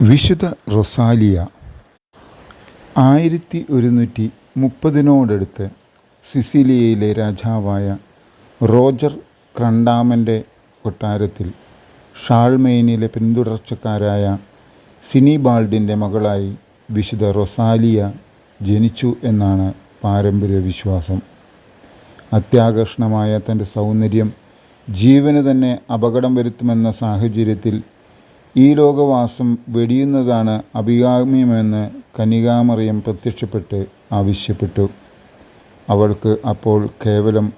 വിശുദ്ധ റൊസാലിയ ആയിരത്തി ഒരുന്നൂറ്റി മുപ്പതിനോടടുത്ത് സിസിലിയയിലെ രാജാവായ റോജർ ക്രണ്ടാമന്റെ കൊട്ടാരത്തിൽ ഷാൾമെയിനിലെ പിന്തുടർച്ചക്കാരായ സിനിബാൾഡിന്റെ മകളായി വിശുദ്ധ റൊസാലിയ ജനിച്ചു എന്നാണ് പാരമ്പര്യ വിശ്വാസം. അത്യാകർഷണമായ തന്റെ സൗന്ദര്യം ജീവന് തന്നെ അപകടം വരുത്തുമെന്ന സാഹചര്യത്തിൽ ഈ ലോകവാസം വെടിയുന്നതാണ് അഭികാമ്യമെന്ന് കനികാമറിയം പ്രത്യക്ഷപ്പെട്ട് ആവശ്യപ്പെട്ടു. അവൾക്ക് അപ്പോൾ കേവലം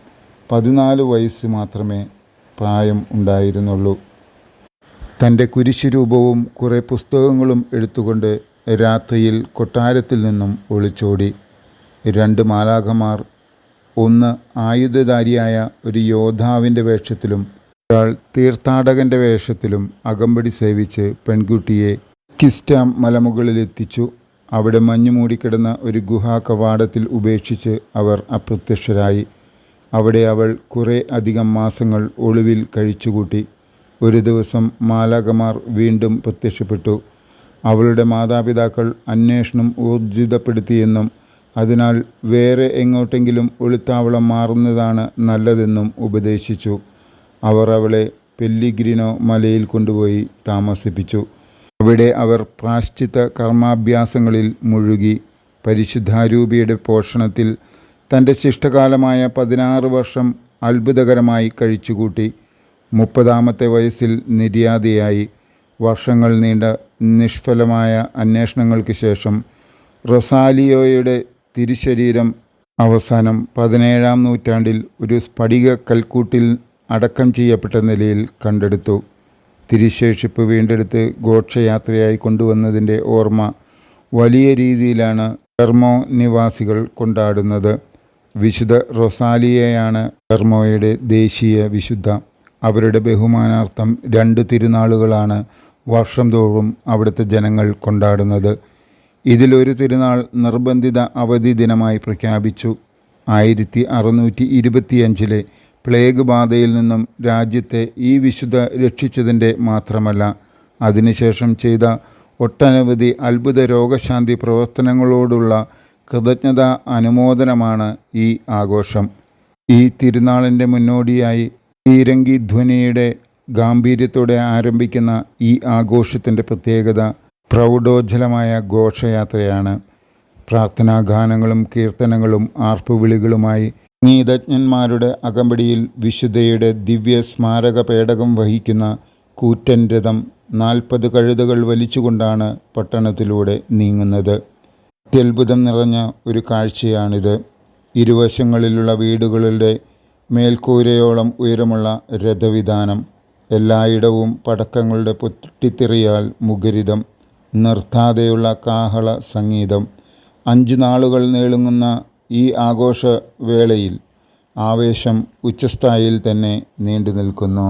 പതിനാല് വയസ്സ് മാത്രമേ പ്രായം ഉണ്ടായിരുന്നുള്ളൂ. തന്റെ കുരിശുരൂപവും കുറേ പുസ്തകങ്ങളും എടുത്തുകൊണ്ട് രാത്രിയിൽ കൊട്ടാരത്തിൽ നിന്നും ഒളിച്ചോടി. രണ്ട് മാലാഖമാർ ഒന്ന് ആയുധധാരിയായ ഒരു യോദ്ധാവിന്റെ വേഷത്തിലും ഒരാൾ തീർത്ഥാടകന്റെ വേഷത്തിലും അകമ്പടി സേവിച്ച് പെൺകുട്ടിയെ കിസ്റ്റാം മലമുകളിലെത്തിച്ചു. അവിടെ മഞ്ഞു മൂടിക്കിടന്ന ഒരു ഗുഹാ കവാടത്തിൽ ഉപേക്ഷിച്ച് അവർ അപ്രത്യക്ഷരായി. അവിടെ അവൾ കുറേ അധികം മാസങ്ങൾ ഒളിവിൽ കഴിച്ചുകൂട്ടി. ഒരു ദിവസം മാലാകമാർ വീണ്ടും പ്രത്യക്ഷപ്പെട്ടു. അവളുടെ മാതാപിതാക്കൾ അന്വേഷണം ഊർജിതപ്പെടുത്തിയെന്നും അതിനാൽ വേറെ എങ്ങോട്ടെങ്കിലും ഒളിത്താവളം മാറുന്നതാണ് നല്ലതെന്നും ഉപദേശിച്ചു. അവർ അവളെ പെല്ലിഗ്രിനോ മലയിൽ കൊണ്ടുപോയി താമസിപ്പിച്ചു. അവിടെ അവർ പ്രാശ്ചിത്ത കർമാഭ്യാസങ്ങളിൽ മുഴുകി പരിശുദ്ധാരൂപിയുടെ പോഷണത്തിൽ തന്റെ ശിഷ്ടകാലമായ പതിനാറ് വർഷം അത്ഭുതകരമായി കഴിച്ചുകൂട്ടി മുപ്പതാമത്തെ വയസ്സിൽ നിര്യാതയായി. വർഷങ്ങൾ നീണ്ട നിഷ്ഫലമായ അന്വേഷണങ്ങൾക്ക് ശേഷം റൊസാലിയോയുടെ തിരുശരീരം അവസാനം പതിനേഴാം നൂറ്റാണ്ടിൽ ഒരു സ്ഫടിക കൽക്കൂട്ടിൽ അടക്കം ചെയ്യപ്പെട്ട നിലയിൽ കണ്ടെടുത്തു. തിരിശേഷിപ്പ് വീണ്ടെടുത്ത് ഘോഷയാത്രയായി കൊണ്ടുവന്നതിന്റെ ഓർമ്മ വലിയ രീതിയിലാണ് ടെർമോ നിവാസികൾ കൊണ്ടാടുന്നത്. വിശുദ്ധ റൊസാലിയയാണ് ടെർമോയുടെ ദേശീയ വിശുദ്ധ. അവരുടെ ബഹുമാനാർത്ഥം രണ്ട് തിരുനാളുകളാണ് വർഷം തോറും അവിടുത്തെ ജനങ്ങൾ കൊണ്ടാടുന്നത്. ഇതിലൊരു തിരുനാൾ നിർബന്ധിത അവധി ദിനമായി പ്രഖ്യാപിച്ചു. ആയിരത്തി അറുന്നൂറ്റി ഇരുപത്തിയഞ്ചിലെ പ്ലേഗ് ബാധയിൽ നിന്നും രാജ്യത്തെ ഈ വിശുദ്ധ രക്ഷിച്ചതിന്റെ മാത്രമല്ല അതിനുശേഷം ചെയ്ത ഒട്ടനവധി അത്ഭുത രോഗശാന്തി പ്രവർത്തനങ്ങളോടുള്ള കൃതജ്ഞതാ അനുമോദനമാണ് ഈ ആഘോഷം. ഈ തിരുനാളിന്റെ മുന്നോടിയായി ഈരങ്കി ധ്വനിയുടെ ഗാംഭീര്യത്തോടെ ആരംഭിക്കുന്ന ഈ ആഘോഷത്തിന്റെ പ്രത്യേകത പ്രൗഢോജ്ജലമായ ഘോഷയാത്രയാണ്. പ്രാർത്ഥനാഗാനങ്ങളും കീർത്തനങ്ങളും ആർപ്പുവിളികളുമായി നീതജ്ഞന്മാരുടെ അകമ്പടിയിൽ വിശുദ്ധയുടെ ദിവ്യ സ്മാരക പേടകം വഹിക്കുന്ന കൂറ്റൻ രഥം നാൽപ്പത് കഴുതകൾ വലിച്ചുകൊണ്ടാണ് പട്ടണത്തിലൂടെ നീങ്ങുന്നത്. അത്യത്ഭുതം നിറഞ്ഞ ഒരു കാഴ്ചയാണിത്. ഇരുവശങ്ങളിലുള്ള വീടുകളുടെ മേൽക്കൂരയോളം ഉയരമുള്ള രഥവിധാനം എല്ലായിടവും പടക്കങ്ങളുടെ പൊട്ടിത്തെറിയാൽ മുഖരിതം നിർത്താതെയുള്ള കാഹള സംഗീതം അഞ്ചു നാളുകൾ നീളുങ്ങുന്ന ഈ ആഘോഷവേളയിൽ ആവേശം ഉച്ചസ്ഥായിയിൽ തന്നെ നീണ്ടു നിൽക്കുന്നു